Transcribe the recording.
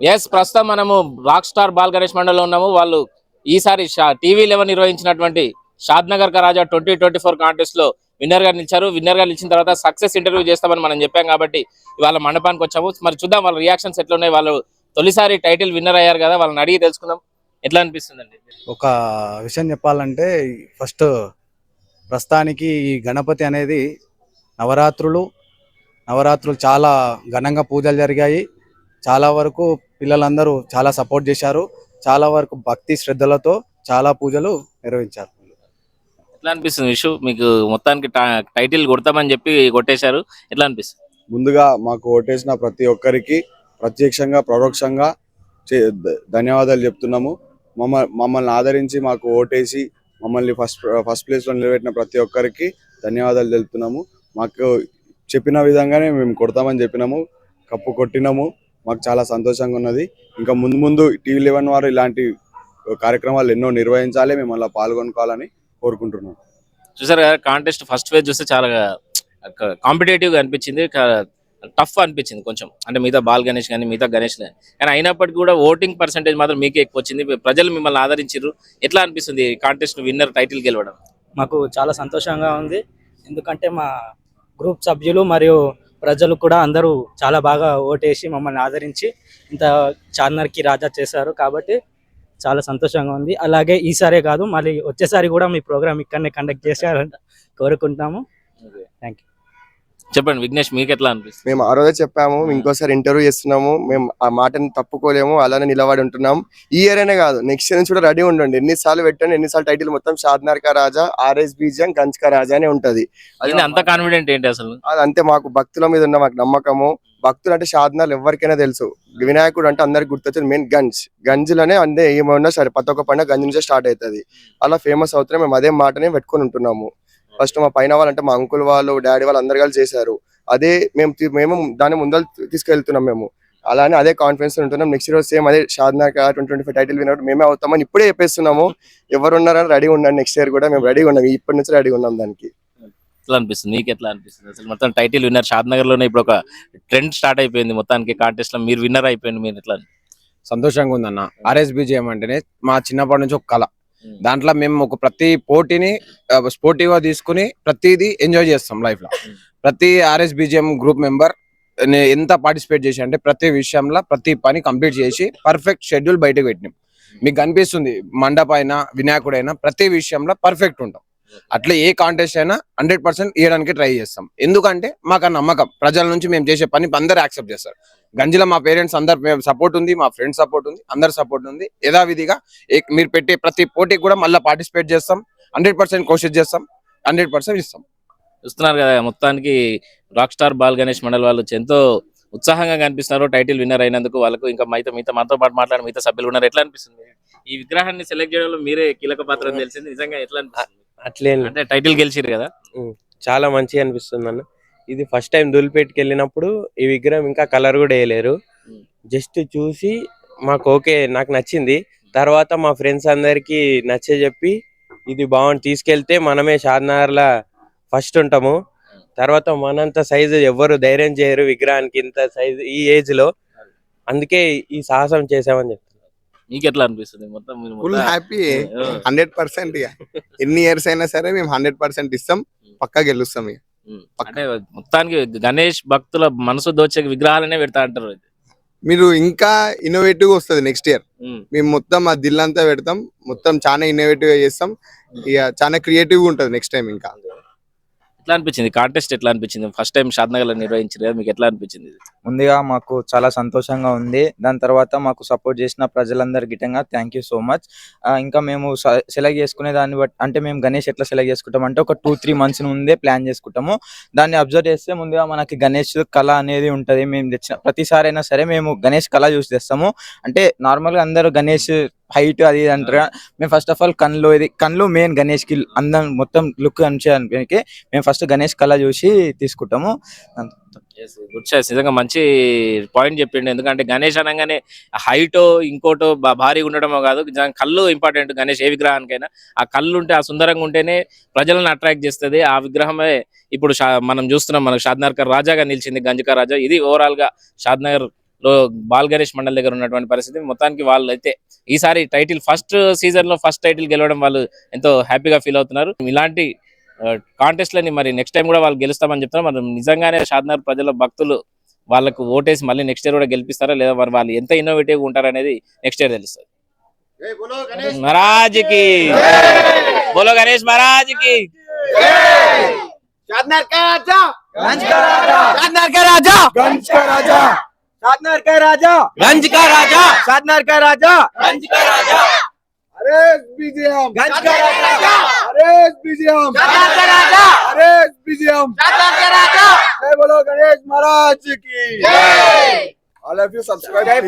Yes ప్రస్తుతం మనము rock star Bal Ganesh మండలిలో ఉన్నాము. వాళ్ళు ఈసారి టీవీ లెవెన్ నిర్వహించినటువంటి Shadnagar Raja twenty twenty four కాంటెస్ట్లో లో విన్నర్ నిలిచారు. విన్నర్గా నిలిచిన తర్వాత సక్సెస్ ఇంటర్వ్యూ చేస్తామని మనం చెప్పాం కాబట్టి ఇవాళ మండపానికి వచ్చాము. మరి చూద్దాం వాళ్ళ రియాక్షన్స్ ఎట్లున్నాయి. వాళ్ళు తొలిసారి టైటిల్ విన్నర్ అయ్యారు కదా వాళ్ళని అడిగి తెలుసుకుందాం. ఎట్లా అనిపిస్తుందండి? ఒక విషయం చెప్పాలంటే ఫస్ట్ ప్రస్తుతానికి ఈ గణపతి అనేది నవరాత్రులు నవరాత్రులు చాలా ఘనంగా పూజలు జరిగాయి. చాలా వరకు పిల్లలందరూ చాలా సపోర్ట్ చేశారు. చాలా వరకు భక్తి శ్రద్ధలతో చాలా పూజలు నిర్వహించారు. ఎట్లా అనిపిస్తుంది విషు? మీకు మొత్తానికి టా- టైటిల్ కొడతామని చెప్పి కొట్టేశారు. ఎట్లా అనిపిస్తుంది? ముందుగా మాకు ఓటేసిన ప్రతి ఒక్కరికి ప్రత్యక్షంగా పరోక్షంగా ధన్యవాదాలు చెప్తున్నాము. మమ్మ మమ్మల్ని ఆదరించి మాకు ఓటేసి మమ్మల్ని ఫస్ట్ ఫస్ట్ ప్లేస్లో నిలబెట్టిన ప్రతి ఒక్కరికి ధన్యవాదాలు తెలుపుతున్నాము. మాకు చెప్పిన విధంగానే మేము కొడతామని చెప్పినాము. కప్పు కొట్టినాము. మాకు చాలా సంతోషంగా ఉన్నది. ఇంకా ముందు ముందు టీవీ లెవెన్ వారు ఇలాంటి కార్యక్రమాలు ఎన్నో నిర్వహించాలి మేము అలా పాల్గొనుకోవాలని కోరుకుంటున్నాం. చూసారు కదా కాంటెస్ట్ ఫస్ట్ ఫేజ్ చూస్తే చాలా కాంపిటేటివ్గా అనిపించింది. టఫ్ అనిపించింది కొంచెం. అంటే మిగతా బాల్ గణేష్ కానీ మిగతా గణేష్ కానీ. కానీ అయినప్పటికీ కూడా ఓటింగ్ పర్సంటేజ్ మాత్రం మీకే ఎక్కువ వచ్చింది. ప్రజలు మిమ్మల్ని ఆదరించారు ఎట్లా అనిపిస్తుంది కాంటెస్ట్ విన్నర్ టైటిల్ గెలవడం? మాకు చాలా సంతోషంగా ఉంది. ఎందుకంటే మా గ్రూప్ సభ్యులు మరియు ప్రజలు కూడా అందరూ చాలా బాగా ఓటేసి మమ్మల్ని ఆదరించి ఇంత చార్నర్కి రాజా చేశారు కాబట్టి చాలా సంతోషంగా ఉంది. అలాగే ఈసారే కాదు మళ్ళీ వచ్చేసారి కూడా మీ ప్రోగ్రామ్ ఇక్కడనే కండక్ట్ చేశారని కోరుకుంటున్నాము. థ్యాంక్ యూ చెప్పండి విఘ్నేష్ మీకు ఎట్లా అనిపిస్తుంది? మేము ఆ రోజే చెప్పాము ఇంకోసారి ఇంటర్వ్యూ చేస్తున్నాము మేము ఆ మాటని తప్పుకోలేము అలానే నిలబడి ఉంటున్నాం. ఈ ఇయర్ అనే కాదు నెక్స్ట్ ఇయర్ నుంచి కూడా రెడీ ఉండండి. ఎన్నిసార్లు పెట్టండి ఎన్నిసార్లు టైటిల్ మొత్తం షాద్నార్ కా రాజా ఆర్ఎస్ బీజం గంజ్ కా రాజా అనే ఉంటది. అది అంత కాన్ఫిడెంట్ ఏంటి అసలు? అది అంతే మాకు భక్తుల మీద ఉన్న మాకు నమ్మకము. భక్తులు అంటే షాద్నార్ ఎవరికైనా తెలుసు. వినాయకుడు అంటే అందరికి గుర్తొచ్చేది మెయిన్ గంజ్. గంజ్లోనే అందే ఏమన్నా సరే ప్రతి ఒక్క పండుగ గంజ్ నుంచే స్టార్ట్ అవుతుంది. అలా ఫేమస్ అవుతున్నాయి మేము అదే మాటనే పెట్టుకొని ఉంటున్నాము. ఫస్ట్ మా పైన వాళ్ళు అంటే మా అంకుల్ వాళ్ళు డాడీ వాళ్ళు అందరు కలిసి చేశారు. అదే మేము మేము దాన్ని ముందర తీసుకెళ్తున్నాం మేము. అలానే అదే కాన్ఫిడెన్స్ ఉంటున్నాం. నెక్స్ట్ ఇయర్ సేమ్ అదే Shadnagar twenty twenty five title winner మేమే అవుతామని ఇప్పుడే చెప్పేస్తున్నాము. ఎవరు ఉన్నారని రెడీ ఉండండి నెక్స్ట్ ఇయర్ కూడా మేము రెడీ ఉన్నాం. ఇప్పటి నుంచి రెడీ ఉన్నాం దానికి. ఎట్లా అనిపిస్తుంది? మీకు ఎట్లా అనిపిస్తుంది? అసలు మొత్తం టైటిల్ విన్నర్ షాద్ నగర్లోనే ఇప్పుడు ఒక ట్రెండ్ స్టార్ట్ అయిపోయింది మొత్తానికి కాంటెస్ట్లో. మీరు విన్నర్ అయిపోయింది మీరు ఎట్లా? సంతోషంగా ఉందన్న. ఆర్ఎస్బిజిఎం అంటేనే మా చిన్నప్పటి నుంచి ఒక కళ. దాంట్లో మేము ఒక ప్రతి పోటీని స్పోర్టివ్గా తీసుకుని ప్రతిదీ ఎంజాయ్ చేస్తాం లైఫ్లో ఉమ్. ప్రతి ఆర్ఎస్బిజిఎం గ్రూప్ మెంబర్ ఎంత పార్టిసిపేట్ చేసి అంటే ప్రతి విషయంలో ప్రతి పని కంప్లీట్ చేసి పర్ఫెక్ట్ షెడ్యూల్ బయటకు పెట్టినాం. మీకు కనిపిస్తుంది మండపైన వినాయకుడైనా ప్రతి విషయంలో పర్ఫెక్ట్ ఉంటాం. అట్లా ఏ కాంటెస్ట్ అయినా హండ్రెడ్ పర్సెంట్ ఇవ్వడానికి ట్రై చేస్తాం. ఎందుకంటే మాకు ఆ నమ్మకం. ప్రజల నుంచి మేము చేసే పని అందరూ యాక్సెప్ట్ చేస్తారు. గంజిలో మా పేరెంట్స్ అందరు సపోర్ట్ ఉంది మా ఫ్రెండ్స్ సపోర్ట్ ఉంది అందరు సపోర్ట్ ఉంది. యథావిధిగా ఏ- మీరు పెట్టే ప్రతి పోటీకి కూడా మళ్ళీ పార్టిసిపేట్ చేస్తాం. హండ్రెడ్ పర్సెంట్ కోషిష్ చేస్తాం. హండ్రెడ్ పర్సెంట్ ఇస్తాం. చూస్తున్నారు కదా మొత్తానికి రాక్ స్టార్ బాల్ గణేష్ మండల్ వాళ్ళు వచ్చి ఎంతో ఉత్సాహంగా కనిపిస్తున్నారు. టైటిల్ విన్నర్ అయినందుకు వాళ్ళకు ఇంకా మిగతా మిగతా మనతో పాటు మాట్లాడిన మిగతా సభ్యులు ఉన్నారు. ఎట్లా అనిపిస్తుంది? ఈ విగ్రహాన్ని సెలెక్ట్ చేయడంలో మీరే కీలక పాత్ర తెలిసింది. నిజంగా ఎట్లా అనిపిస్తుంది? అట్లే అంటే టైటిల్ గెలిచిరు కదా. చాలా మంచిగా అనిపిస్తుంది అన్న ఇది ఫస్ట్ టైం దులిపేటకి వెళ్ళినప్పుడు ఈ విగ్రహం ఇంకా కలర్ కూడా వేయలేరు. జస్ట్ చూసి మాకు ఓకే నాకు నచ్చింది. తర్వాత మా ఫ్రెండ్స్ అందరికి నచ్చే చెప్పి ఇది బాగుంది తీసుకెళ్తే మనమే షాద్నగర్లా ఫస్ట్ ఉంటాము. తర్వాత మనంత సైజు ఎవ్వరు ధైర్యం చేయరు విగ్రహానికి ఇంత సైజు ఈ ఏజ్లో. అందుకే ఈ సాహసం చేసామని చెప్తాను మీకు ఎట్లా అనిపిస్తుంది? మొత్తం మీరు ఫుల్ హ్యాపీ హండ్రెడ్ పర్సెంట్ ఇక. ఎన్ని ఇయర్స్ అయినా సరే మేము హండ్రెడ్ పర్సెంట్ ఇస్తాం పక్కా గెలుస్తాం ఇక. అంటే మొత్తానికి గణేష్ భక్తుల మనసు దోచే విగ్రహాలనే పెడతా అంటారు మీరు ఇంకా ఇన్నోవేటివ్ వస్తుంది నెక్స్ట్ ఇయర్. మేము మొత్తం ఆ దిల్లంతా పెడతాం. మొత్తం చాలా ఇన్నోవేటివ్గా చేస్తాం. ఇక చాలా క్రియేటివ్గా ఉంటుంది నెక్స్ట్ టైం ఇంకా. ఎట్లా అనిపించింది? కాంటెస్ట్ ఎట్లా అనిపించింది? ఫస్ట్ టైం షాద్ నగర్లో నిర్వహించారు కదా మీకు ఎట్లా అనిపించింది? ముందుగా మాకు చాలా సంతోషంగా ఉంది. దాని తర్వాత మాకు సపోర్ట్ చేసిన ప్రజలందరి గిట్టంగా థ్యాంక్ యూ సో మచ్ ఇంకా మేము సెలెక్ట్ చేసుకునే దాన్ని బట్టి అంటే మేము గణేష్ ఎట్లా సెలెక్ట్ చేసుకుంటాం అంటే ఒక టూ త్రీ మంత్స్ ముందే ప్లాన్ చేసుకుంటాము. దాన్ని అబ్జర్వ్ చేస్తే ముందుగా మనకి గణేష్ కళ అనేది ఉంటది. మేము తెచ్చిన ప్రతిసారి అయినా సరే మేము గణేష్ కళ చూసి తెస్తాము. అంటే నార్మల్గా అందరూ గణేష్ హైట్ అది ఇది అంటారు మేము ఫస్ట్ ఆఫ్ ఆల్ కళ్ళు ఇది కళ్ళు మెయిన్ గణేష్కి అందం మొత్తం లుక్ అనిపించడానికి మేము ఫస్ట్ గణేష్ కళ చూసి తీసుకుంటాము. గుడ్ సార్ నిజంగా మంచి పాయింట్ చెప్పిండు. ఎందుకంటే గణేష్ అనగానే హైట్ ఇంకోటో బా- భారీగా ఉండడమో కాదు. కళ్ళు ఇంపార్టెంట్ గణేష్ ఏ విగ్రహానికైనా ఆ కళ్ళు ఉంటే ఆ సుందరంగా ఉంటేనే ప్రజలను అట్రాక్ట్ చేస్తుంది. ఆ విగ్రహమే ఇప్పుడు మనం చూస్తున్నాం. మనకు షాద్నగర్ రాజాగా నిలిచింది గంజకా రాజా. ఇది ఓవరాల్గా షాద్నగర్లో బాల్ గణేష్ మండల్ దగ్గర ఉన్నటువంటి పరిస్థితి. మొత్తానికి వాళ్ళు అయితే ఈసారి టైటిల్ ఫస్ట్ సీజన్లో ఫస్ట్ టైటిల్ గెలవడం వాళ్ళు ఎంతో హ్యాపీగా ఫీల్ అవుతున్నారు. ఇలాంటి కాంటెస్ట్ లని మరి నెక్స్ట్ టైం కూడా వాళ్ళు గెలుస్తామని చెప్తున్నారు మరి నిజంగానే షాద్నగర్ ప్రజల భక్తులు వాళ్ళకు ఓటేసి మళ్ళీ నెక్స్ట్ ఇయర్ కూడా గెలిపిస్తారా లేదా మరి వాళ్ళు ఎంత ఇన్నోవేటివ్ ఉంటారనేది నెక్స్ట్ ఇయర్ తెలుస్తుంది महाराज की बोलो गणेश महाराज की शादनर का राजा गंज का राजा शादनर का राजा गंज का राजा शादनर का राजा गंज का राजा शादनर का राजा गंज का राजा अरे बीजेएम गंज का राजा गणेश बीजीएम गणेश बीजीएम जय बोलो गणेश महाराज की। I love you subscribe